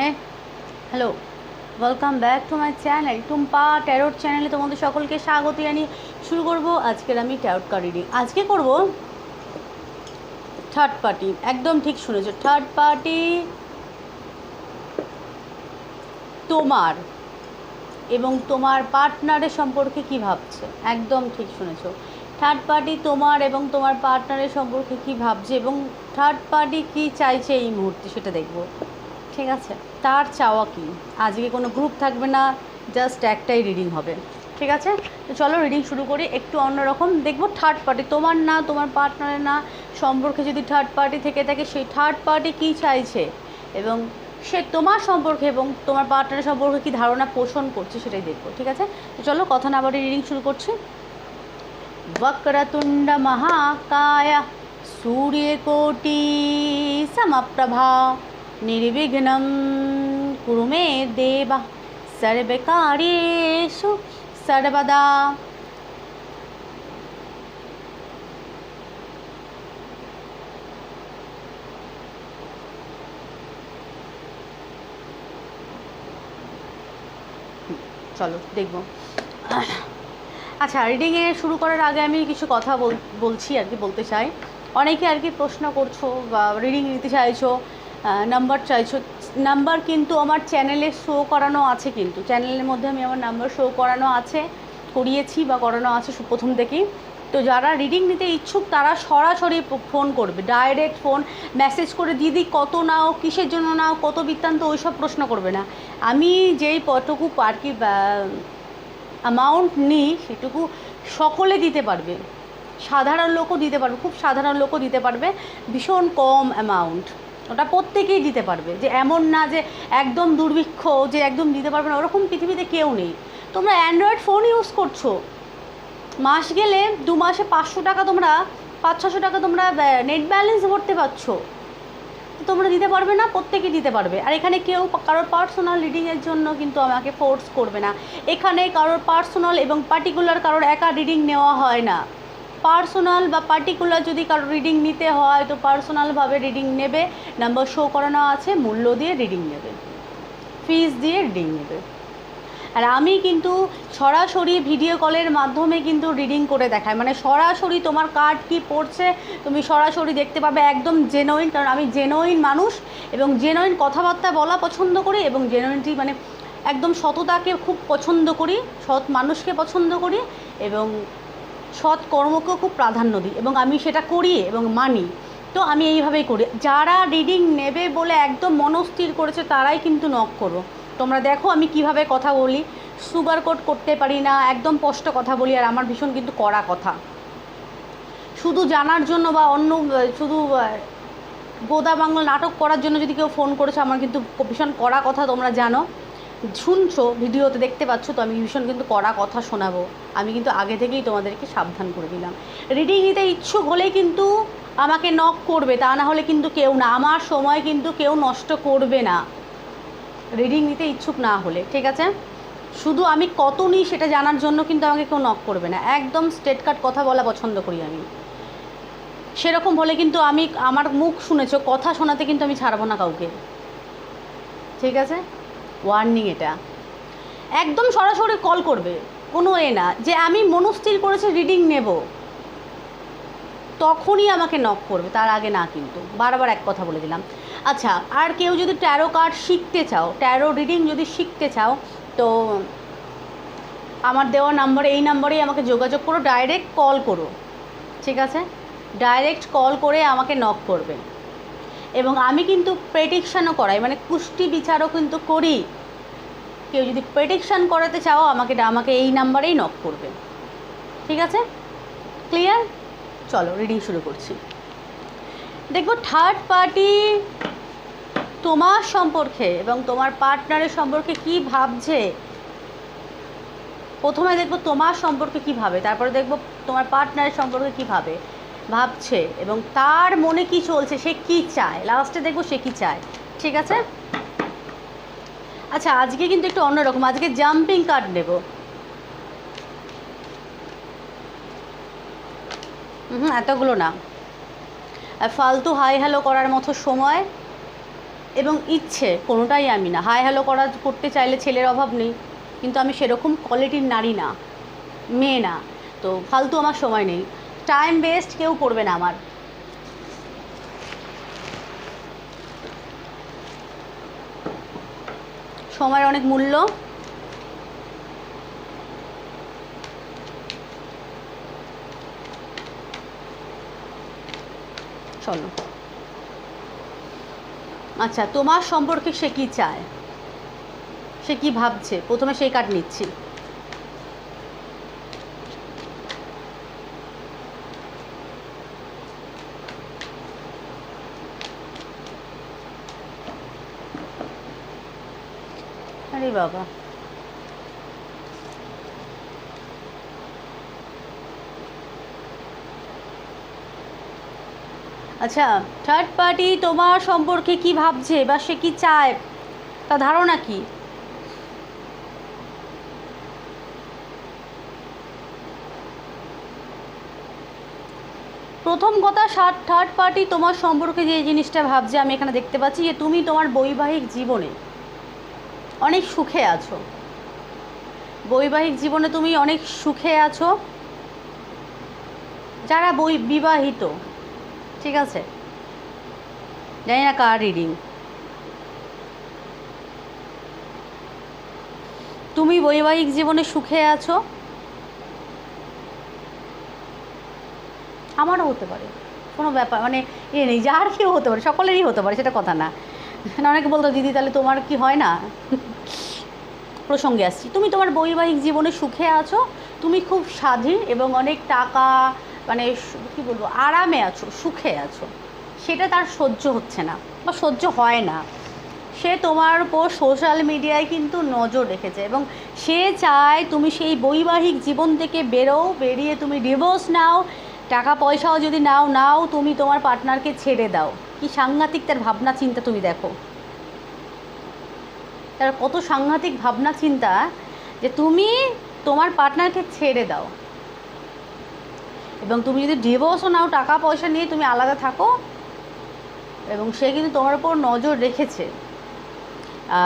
হ্যাঁ? Hello welcome back to my channel Tumpa tarot চ্যানেলে তোমাদের সকলকে স্বাগত জানিয়ে শুরু করব। আজকের আমি ট্যারোট কার্ড রিডিং আজকে করব থার্ড পার্টি একদম ঠিক শুনেছো। থার্ড পার্টি তোমার এবং তোমার পার্টনারের সম্পর্কে কি ভাবছে? একদম ঠিক শুনেছো। থার্ড পার্টি তোমার এবং তোমার পার্টনারের সম্পর্কে কি ভাবছে এবং থার্ড পার্টি কি চাইছে এই মুহূর্তে সেটা দেখব। ঠিক আছে? তার চাওয়া কি? আজকে কোনো গ্রুপ থাকবে না জাস্ট একটাই রিডিং হবে। ঠিক আছে? তো চলো রিডিং শুরু করি, একটু অন্যরকম। দেখব থার্ড পার্টি তোমার না, তোমার পার্টনারের না, সম্পর্কে যদি থার্ড পার্টি থেকে থাকে, সেই থার্ড পার্টি কী চাইছে? এবং সে তোমার সম্পর্কে এবং তোমার পার্টনার সম্পর্কে কী ধারণা পোষণ করছে সেটাই দেখব, ঠিক আছে? তো চলো কথা না বাড়ি রিডিং শুরু করছি। বক্রতুণ্ড মহাকায় সূর্যকোটি সমপ্রভা নির্বিঘ্নম কুরুমে দেব সর্বকার্যেষু সর্বদা চলো, দেখব। আচ্ছা রিডিংয়ে শুরু করার আগে আমি কিছু কথা বলছি আর কি, বলতে চাই। অনেকে আর কি প্রশ্ন করছ বা রিডিং নিতে চাইছো নাম্বার চাইছো নাম্বার কিন্তু আমার চ্যানেলে শো করানো আছে কিন্তু। চ্যানেলের মধ্যে আমি আমার নাম্বার শো করানো আছে, করিয়েছি বা করানো আছে প্রথম থেকেই। তো যারা রিডিং নিতে ইচ্ছুক, তারা সরাসরি ফোন করবে। ডাইরেক্ট ফোন মেসেজ করে, দিদি, কত নাও? কিসের জন্য নাও? কত বৃত্তান্ত? ওইসব প্রশ্ন করবে না। আমি যেই কতটুকু আর কি অ্যামাউন্ট নিই, সেটুকু সকলে দিতে পারবে। সাধারণ লোকও দিতে পারবে, খুব সাধারণ লোকও দিতে পারবে। ভীষণ কম অ্যামাউন্ট ওটা প্রত্যেকেই দিতে পারবে। যে এমন না যে একদম দুর্ভিক্ষ, যে একদম দিতে পারবে না, ওরকম পৃথিবীতে কেউ নেই। তোমরা অ্যান্ড্রয়েড ফোন ইউজ করছ। মাস গেলে দু মাসে পাঁচশো টাকা তোমরা, পাঁচ ছশো টাকা তোমরা নেট ব্যালেন্স ভরতে পারছ। তোমরা দিতে পারবে না প্রত্যেকে দিতে পারবে। আর এখানে কেউ কারোর পার্সোনাল রিডিংয়ের জন্য কিন্তু আমাকে ফোর্স করবে না। এখানে কারোর পার্সোনাল এবং পার্টিকুলার কারোর একা রিডিং নেওয়া হয় না। পার্সোনাল বা পার্টিকুলার যদি কারোর রিডিং নিতে হয়, তো পার্সোনালভাবে রিডিং নেবে। নাম্বার শো করানো আছে, মূল্য দিয়ে রিডিং নেবে। ফিস দিয়ে রিডিং নেবে। আর আমি কিন্তু সরাসরি ভিডিও কলের মাধ্যমে কিন্তু রিডিং করে দেখাই। মানে সরাসরি তোমার কার্ড কি পড়ছে, তুমি সরাসরি দেখতে পাবে একদম জেনুইন কারণ আমি জেনুইন মানুষ এবং জেনুইন কথাবার্তা বলা পছন্দ করি এবং জেনুইনটি মানে একদম সততাকে খুব পছন্দ করি, সৎ মানুষকে পছন্দ করি এবং সৎ কর্মকেও খুব প্রাধান্য দিই এবং আমি সেটা করি এবং মানি। তো আমি এইভাবেই করি। যারা রিডিং নেবে বলে একদম মনস্থির করেছে তারাই কিন্তু নক করো। তোমরা দেখো আমি কীভাবে কথা বলি। সুগার কোট করতে পারি না, একদম স্পষ্ট কথা বলি আর আমার ভীষণ কিন্তু কড়া কথা। শুধু জানার জন্য বা অন্য, শুধু গোদা বাংলা নাটক করার জন্য যদি কেউ ফোন করেছে, আমার কিন্তু ভীষণ কড়া কথা তোমরা জানো। শুনছো, ভিডিওতে দেখতে পাচ্ছ, তো আমি ভীষণ কিন্তু কড়া কথা শোনাবো। আমি কিন্তু আগে থেকেই তোমাদেরকে সাবধান করে দিলাম। রিডিং নিতে ইচ্ছুক হলেই কিন্তু আমাকে নক করবে, তা না হলে কিন্তু কেউ না। আমার সময় কিন্তু কেউ নষ্ট করবে না। রিডিং নিতে ইচ্ছুক না হলে, ঠিক আছে? শুধু আমি কত নিই সেটা জানার জন্য কিন্তু আমাকে কেউ নক করবে না। একদম স্ট্রেট কাট কথা বলা পছন্দ করি আমি। সেরকম হলে কিন্তু আমি, আমার মুখ শুনেছো, কথা শোনাতে কিন্তু আমি ছাড়বো না কাউকে। ঠিক আছে? ওয়ার্নিং এটা। একদম সরাসরি কল করবে। কোনো এ না, যে আমি মনস্থির করেছি রিডিং নেব। তখনই আমাকে নক করবে, তার আগে না কিন্তু। বারবার এক কথা বলে দিলাম। আচ্ছা আর কেউ যদি ট্যারো কার্ড শিখতে চাও ট্যারো রিডিং যদি শিখতে চাও, তো আমার দেওয়া নাম্বারে এই নাম্বারেই আমাকে যোগাযোগ করো ডাইরেক্ট কল করো। ঠিক আছে? ডাইরেক্ট কল করে আমাকে নক করবে। এবং আমি কিন্তু প্রেডিকশানও করাই মানে কুষ্টি বিচারও কিন্তু করি। কেউ যদি প্রেডিকশান করাতে চাও, আমাকে আমাকে এই নাম্বারেই নক করবে। ঠিক আছে? ক্লিয়ার চলো রিডিং শুরু করছি। দেখব থার্ড পার্টি তোমার সম্পর্কে এবং তোমার পার্টনারের সম্পর্কে কি ভাবছে? প্রথমে দেখব, তোমার সম্পর্কে কি ভাবে? তারপরে দেখব, তোমার পার্টনারের সম্পর্কে কি ভাবে? ভাবছে এবং তার মনে কি চলছে, সে কি চায়? লাস্টে দেখব সে কি চায়। ঠিক আছে? আচ্ছা আজকে কিন্তু একটু অন্যরকম আজকে জাম্পিং কার্ড নেব। হুম এতগুলো না। আর ফালতু হাই হ্যালো করার মতো সময় এবং ইচ্ছে কোনোটাই আমি না। হাই হ্যালো করা করতে চাইলে ছেলের অভাব নেই, কিন্তু আমি সেরকম কোয়ালিটির নারী না, মেয়ে না। তো ফালতু আমার সময় নেই। টাইম ওয়েস্ট কেউ করবে না আমার। সময়ের অনেক মূল্য। চলো। আচ্ছা তোমার সম্পর্কে সে কি চায়? সে কি ভাবছে? প্রথমে সেই কার্ড নিচ্ছি। আরে বাবা। আচ্ছা থার্ড পার্টি তোমার সম্পর্কে কি ভাবছে বা সে কি চায়? তা ধারণা কি? প্রথম কথা থার্ড পার্টি তোমার সম্পর্কে যে জিনিসটা ভাবছে, আমি এখানে দেখতে পাচ্ছি যে তুমি তোমার বৈবাহিক জীবনে অনেক সুখে আছো। বৈবাহিক জীবনে তুমি অনেক সুখে আছো। যারা বই বিবাহিত, ঠিক আছে? জানি না কার রিডিং তুমি বৈবাহিক জীবনে সুখে আছো? আমারও হতে পারে। কোনো ব্যাপার মানে এ নেই, যার কেউ হতে পারে, সকলেরই হতে পারে, সেটা কথা না। অনেকে বলতো, দিদি, তাহলে তোমার কি হয় না? প্রসঙ্গে আসছি। তুমি তোমার বৈবাহিক জীবনে সুখে আছো, তুমি খুব স্বাধীন এবং অনেক টাকা মানে কি বলব, আরামে আছো, সুখে আছো। সেটা তার সহ্য হচ্ছে না বা সহ্য হয় না। সে তোমার উপর সোশ্যাল মিডিয়ায় কিন্তু নজর রেখেছে এবং সে চায় তুমি সেই বৈবাহিক জীবন থেকে বেরো বেরিয়ে তুমি ডিভোর্স নাও টাকা পয়সাও যদি নাও নাও তুমি তোমার পার্টনারকে ছেড়ে দাও। কি সাংঘাতিক তার ভাবনা চিন্তা তুমি দেখো। তার কত সাংঘাতিক ভাবনা চিন্তা যে তুমি তোমার পার্টনারকে ছেড়ে দাও। এবং তুমি যদি ডিভোর্সও নাও টাকা পয়সা নিয়ে তুমি আলাদা থাকো, এবং সে কিন্তু তোমার উপর নজর রেখেছে।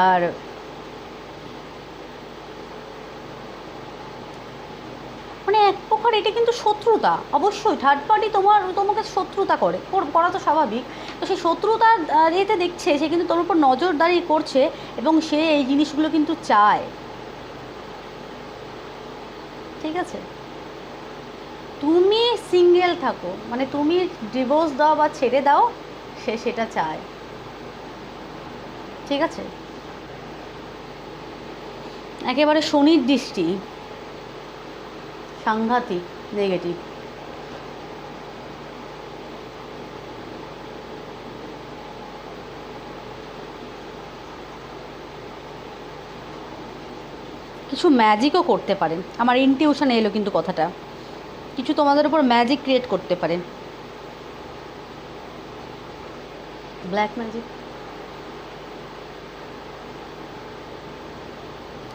আর মানে এক প্রকার এটা কিন্তু শত্রুতা। অবশ্যই থার্ড পার্টি তোমার, তোমাকে শত্রুতা করে। কর- তো স্বাভাবিক। তো সেই শত্রুতা ইয়েতে দেখছে, সে কিন্তু তোমার উপর নজরদারি করছে এবং সে এই জিনিসগুলো কিন্তু চায়। ঠিক আছে? তুমি সিঙ্গেল থাকো। মানে তুমি ডিভোর্স দাও বা ছেড়ে দাও, সে সেটা চায়। ঠিক আছে? একেবারে শনির দৃষ্টি। সাংঘাতিক নেগেটিভ কিছু ম্যাজিকও করতে পারেন। আমার ইনটিউশনে এলো কিন্তু কথাটা। কিছু তোমাদের উপর ম্যাজিক ক্রিয়েট করতে পারেন। ব্ল্যাক ম্যাজিক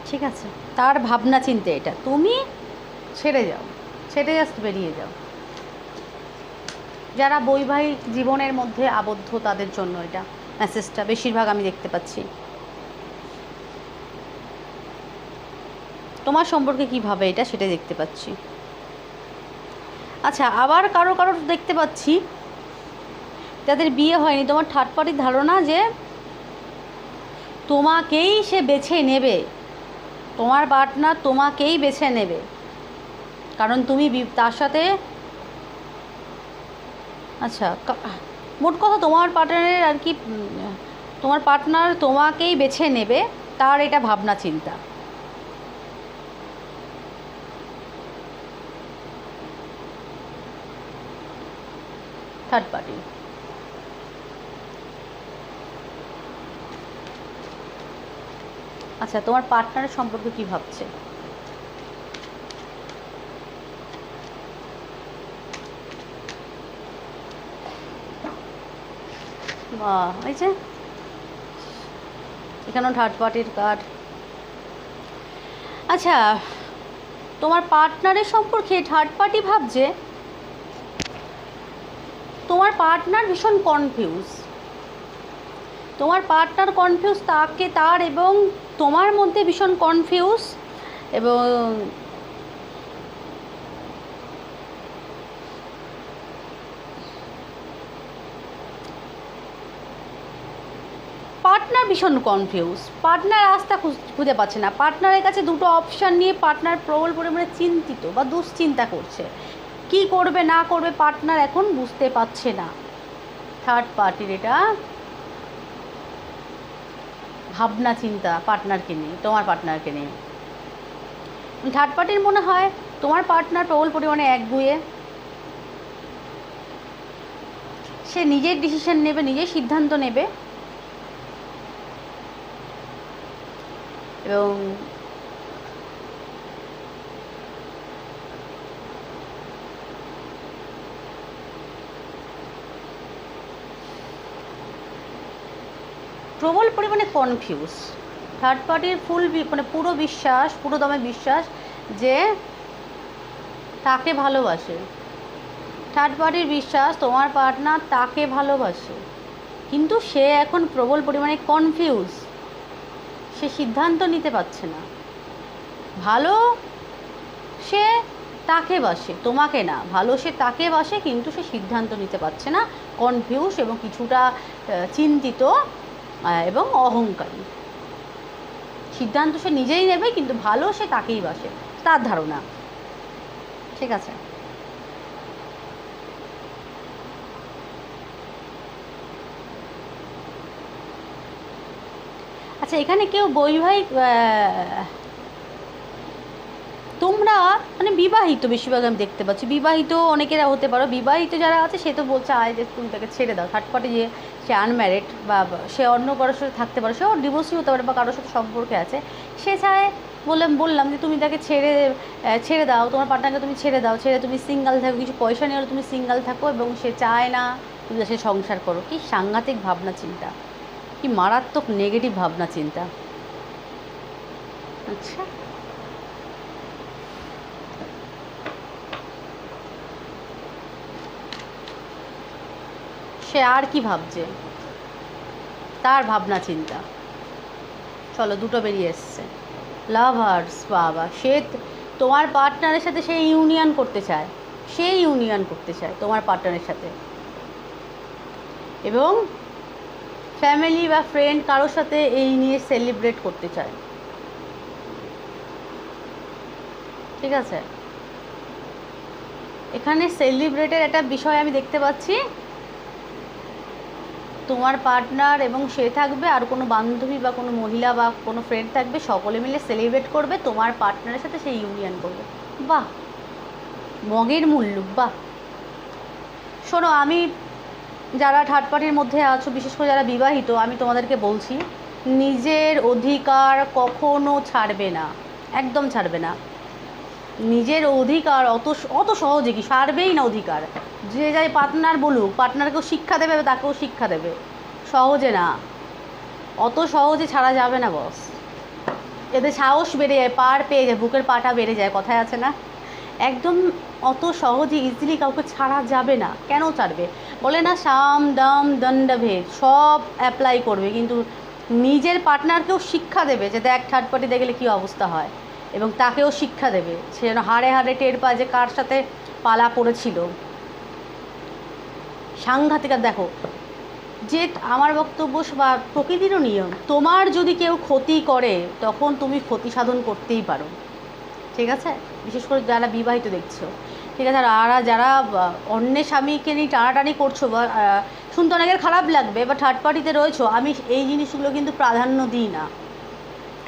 ঠিক আছে। তার ভাবনা চিন্তা এটা। তুমি ছেড়ে যাও, ছেড়ে জাস্ট বেরিয়ে যাও। যারা বৈবাহিক জীবনের মধ্যে আবদ্ধ, তাদের জন্য এটা মেসেজটা বেশিরভাগ আমি দেখতে পাচ্ছি। তোমার সম্পর্কে কী ভাবে এটা সেটা দেখতে পাচ্ছি। আচ্ছা আবার কারও কারও দেখতে পাচ্ছি, যাদের বিয়ে হয়নি। তোমার থার্ড পার্টির ধারণা যে তোমাকেই সে বেছে নেবে। তোমার পার্টনার তোমাকেই বেছে নেবে। কারণ তুমি তার সাথে আচ্ছা মোট কথা তোমার পার্টনারের আর কি তোমার পার্টনার তোমাকেই বেছে নেবে, তার এটা ভাবনা চিন্তা। থার্ড পার্টি আচ্ছা তোমার পার্টনারের সম্পর্কে কি ভাবছে? বাহ এই যে। এখানেও পার্টির কার্ড আচ্ছা তোমার পার্টনারের সম্পর্কে থার্ড পার্টি ভাবছে? তোমার পার্টনার ভীষণ কনফিউজ তোমার পার্টনার কনফিউজ তাকে, তার এবং তোমার মধ্যে ভীষণ কনফিউজ এবং পার্টনার ভীষণ কনফিউজ পার্টনার রাস্তা খুঁজে পাচ্ছে না। পার্টনারের কাছে দুটো অপশান নিয়ে পার্টনার প্রবল পরিমাণে চিন্তিত বা দুশ্চিন্তা করছে। কি করবে, না করবে পার্টনার এখন বুঝতে পারছে না। থার্ড পার্টির এটা। ভাবনা, চিন্তা পার্টনারকে নিয়ে, তোমার পার্টনারকে নিয়ে। থার্ড পার্টির মনে হয় তোমার পার্টনার প্রবল পরিমাণে একগুয়ে সে নিজের ডিসিশন নেবে, নিজের সিদ্ধান্ত নেবে। এবং প্রবল পরিমাণে কনফিউজ থার্ড পার্টির ফুল মানে পুরো বিশ্বাস, পুরো দমে বিশ্বাস যে তাকে ভালোবাসে। থার্ড পার্টির বিশ্বাস, তোমার পার্টনার তাকে ভালোবাসে। কিন্তু সে এখন প্রবল পরিমাণে কনফিউজ সে সিদ্ধান্ত নিতে পারছে না। ভালো সে তাকে বাসে, তোমাকে না। ভালো সে তাকে বাসে, কিন্তু সে সিদ্ধান্ত নিতে পারছে না। কনফিউজ এবং কিছুটা চিন্তিত এবং অহংকারী। সিদ্ধান্ত সে নিজেই নেবে, কিন্তু ভালো সে তাকেই বাসে। তার ধারণা। ঠিক আছে? আচ্ছা এখানে কেউ বৈবাহিক তোমরা মানে বিবাহিত বেশিরভাগ আমি দেখতে পাচ্ছি। বিবাহিত অনেকেরা হতে পারো। বিবাহিত যারা আছে, সে তো বলছে, আয় যে তুমি তাকে ছেড়ে দাও। থার্ড যে সে আনম্যারিড বা সে অন্য কারোর সাথে থাকতে পারে সেও ডিভোর্সই হতে পারে বা কারোর সাথে সম্পর্কে আছে। সে চায়, বললাম বললাম যে, তুমি তাকে ছেড়ে ছেড়ে দাও। তোমার পার্টনারকে তুমি ছেড়ে দাও। ছেড়ে তুমি সিঙ্গেল থাকো। কিছু পয়সা নিয়ে তুমি সিঙ্গেল থাকো এবং সে চায় না তুমি সাথে সংসার করো। কি সাংঘাতিক ভাবনা, চিন্তা। কি মারাত্মক নেগেটিভ ভাবনা, চিন্তা। আচ্ছা। সে আর কি ভাবছে? তার ভাবনা, চিন্তা। চলো, দুটো বেরিয়ে এসছে। লাভার্স বাবা, সে তোমার পার্টনারের সাথে সে ইউনিয়ন করতে চায়। সে ইউনিয়ন করতে চায় তোমার পার্টনারের সাথে। এবং ফ্যামিলি বা ফ্রেন্ড কারোর সাথে এই নিয়ে সেলিব্রেট করতে চায়। ঠিক আছে? এখানে সেলিব্রেটের একটা বিষয় আমি দেখতে পাচ্ছি। তোমার পার্টনার এবং সে থাকবে, আর কোনো বান্ধবী বা কোনো মহিলা বা কোনো ফ্রেন্ড থাকবে, সকলে মিলে সেলিব্রেট করবে, তোমার পার্টনারের সাথে সে ইউনিয়ন করবে। বাহ! মগের মূল্য, বাহ! শোনো, আমি যারা থার্ড পার্টির মধ্যে আছো, বিশেষ করে যারা বিবাহিত, আমি তোমাদেরকে বলছি, নিজের অধিকার কখনো ছাড়বে না, একদম ছাড়বে না। নিজের অধিকার অত অত সহজে কি? ছাড়বেই না অধিকার। যে যাই পার্টনার বলুক পার্টনারকেও শিক্ষা দেবে, তাকেও শিক্ষা দেবে। সহজে না। অত সহজে ছাড়া যাবে না বস এদের সাহস বেড়ে যায়, পার পেয়ে যায়, বুকের পাটা বেড়ে যায়, কথায় আছে না? একদম অত সহজে ইজিলি কাউকে ছাড়া যাবে না। কেন ছাড়বে? বলে না, সাম, দাম দণ্ডভেদ সব অ্যাপ্লাই করবে। কিন্তু নিজের পার্টনারকেও শিক্ষা দেবে যে দেখ থার্ড পার্টি দেখলে কী অবস্থা হয়। এবং তাকেও শিক্ষা দেবে সে যেন হাড়ে হাড়ে টের পায় যে কার সাথে পালা পড়েছিল সাংঘাতিক দেখো, যে আমার বক্তব্য বা প্রকৃতিরও নিয়ম, তোমার যদি কেউ ক্ষতি করে, তখন তুমি ক্ষতি সাধন করতেই পারো। ঠিক আছে? বিশেষ করে যারা বিবাহিত দেখছ। ঠিক আছে, আর যারা অন্যের স্বামীকে নিয়ে টানাটানি করছ বা শুনতে অনেকের খারাপ লাগবে বা থার্ড পার্টিতে রয়েছো, আমি এই জিনিসগুলো কিন্তু প্রাধান্য দিই না।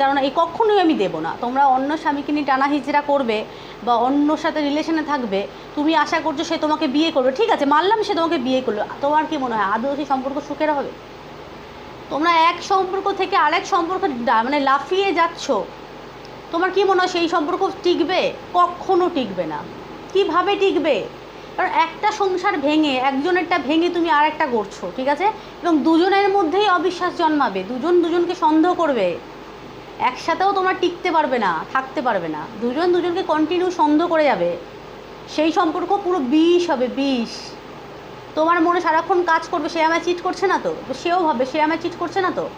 কারণ এই কখনোই আমি দেবো না। তোমরা অন্য স্বামীকে নিয়ে টানা হিজড়া করবে বা অন্যর সাথে রিলেশনে থাকবে, তুমি আশা করছ সে তোমাকে বিয়ে করবে। ঠিক আছে, মানলাম সে তোমাকে বিয়ে করল। তোমার কি মনে হয়, আদৌ সেই সম্পর্ক সুখের হবে? তোমরা এক সম্পর্ক থেকে আরেক সম্পর্ক মানে লাফিয়ে যাচ্ছ। তোমার কি মনে হয় সেই সম্পর্ক টিকবে? কখনো টিকবে না। কীভাবে টিকবে? কারণ একটা সংসার ভেঙে, একজনেরটা ভেঙে তুমি আর একটা করছ ঠিক আছে? এবং দুজনের মধ্যেই অবিশ্বাস জন্মাবে, দুজন দুজনকে সন্দেহ করবে। একসাথেও তোমরা টিকতে পারবে না, থাকতে পারবে না। দুজন দুজনকে কন্টিনিউ সন্দেহ করে যাবে। সেই সম্পর্ক পুরো বিষ হবে, বিষ। তোমার মনে সারাক্ষণ কাজ করবে, সে আমায় চিট করছে না তো? সেও ভাবে সে আমায় চিট করছে না তো?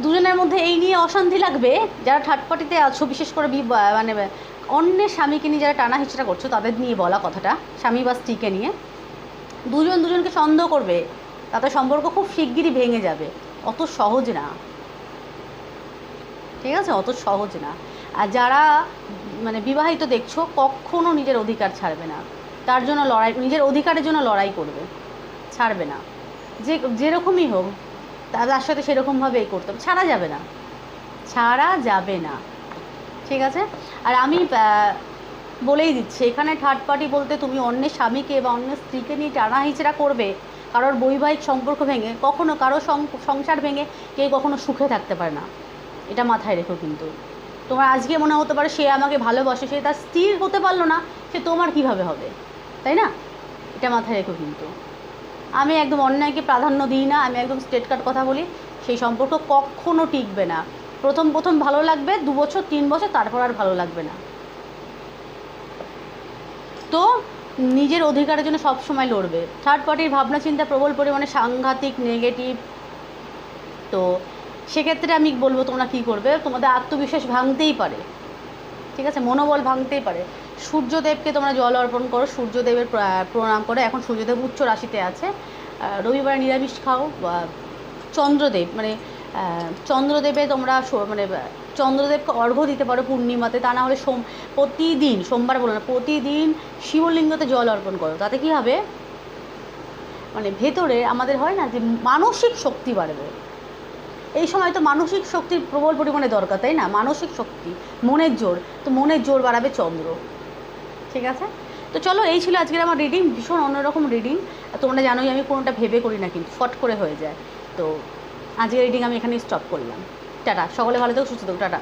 দুজনের মধ্যে এই নিয়ে অশান্তি লাগবে? যারা থার্ড পার্টিতে আছো, বিশেষ করে মানে অন্যের স্বামীকে নিয়ে যারা টানা হিচড়া করছ, তাদের নিয়ে বলা কথাটা, স্বামী বা স্ত্রীকে নিয়ে। দুজন দুজনকে সন্দেহ করবে তাতে সম্পর্ক খুব শিগগিরই ভেঙে যাবে। অত সহজ না। ঠিক আছে? অত সহজ না। আর যারা মানে বিবাহিত দেখছ, কখনো নিজের অধিকার ছাড়বে না। তার জন্য লড়াই, নিজের অধিকারের জন্য লড়াই করবে। ছাড়বে না। যে, যেরকমই হোক তার সাথে সেরকমভাবেই করতে হবে। ছাড়া যাবে না। ছাড়া যাবে না। ঠিক আছে? আর আমি বলেই দিচ্ছি, এখানে থার্ড পার্টি বলতে তুমি অন্য স্বামীকে বা অন্য স্ত্রীকে নিয়ে টানা হিচড়া করবে, কারোর বৈবাহিক সম্পর্ক ভেঙে, কখনো কারও সংসার ভেঙে কেউ কখনো সুখে থাকতে পারে না। এটা মাথায় রেখো কিন্তু। তোমার আজকে মনে হতে পারে সে আমাকে ভালোবাসে, সে তার স্থির হতে পারল না, সে তোমার কীভাবে হবে? তাই না? এটা মাথায় রেখো কিন্তু। আমি একদম অন্যায়কে প্রাধান্য দিই না, আমি একদম স্টেট কাট কথা বলি, সেই সম্পর্ক কখনো টিকবে না। প্রথম প্রথম ভালো লাগবে, দু বছর, তিন বছর, তারপর আর ভালো লাগবে না। তো নিজের অধিকারের জন্য সব সময় লড়বে। থার্ড পার্টির ভাবনা চিন্তা প্রবল পরিমাণে সাংঘাতিক নেগেটিভ তো সেক্ষেত্রে আমি বলব, তোমরা কী করবে? তোমাদের আত্মবিশ্বাস ভাঙতেই পারে। ঠিক আছে? মনোবল ভাঙতেই পারে। সূর্যদেবকে তোমরা জল অর্পণ করো, সূর্যদেবের প্রা- প্রণাম করো। এখন সূর্যদেব উচ্চ রাশিতে আছে। রবিবারে নিরামিষ খাও বা চন্দ্রদেব মানে চন্দ্রদেবে তোমরা মানে চন্দ্রদেবকে অর্ঘ্য দিতে পারো পূর্ণিমাতে, তা না হলে সোম, প্রতিদিন, সোমবার বলো না, প্রতিদিন শিবলিঙ্গতে জল অর্পণ করো, তাতে কী হবে? মানে ভেতরে আমাদের হয় না যে মানসিক শক্তি বাড়বে। এই সময় তো মানসিক শক্তির প্রবল পরিমাণে দরকার, তাই না? মানসিক শক্তি, মনের জোর, তো মনের জোর বাড়াবে চন্দ্র। ঠিক আছে? তো চলো, এই ছিল আজকের আমার রিডিং ভীষণ অন্যরকম রিডিং তোমরা জানোই আমি কোনোটা ভেবে করি না, কিন্তু ফট করে হয়ে যায়। তো আজকের রিডিং আমি এখানে স্টপ করলাম। টাটা সকলে ভালো থাকো সুস্থ থাকো টাটা।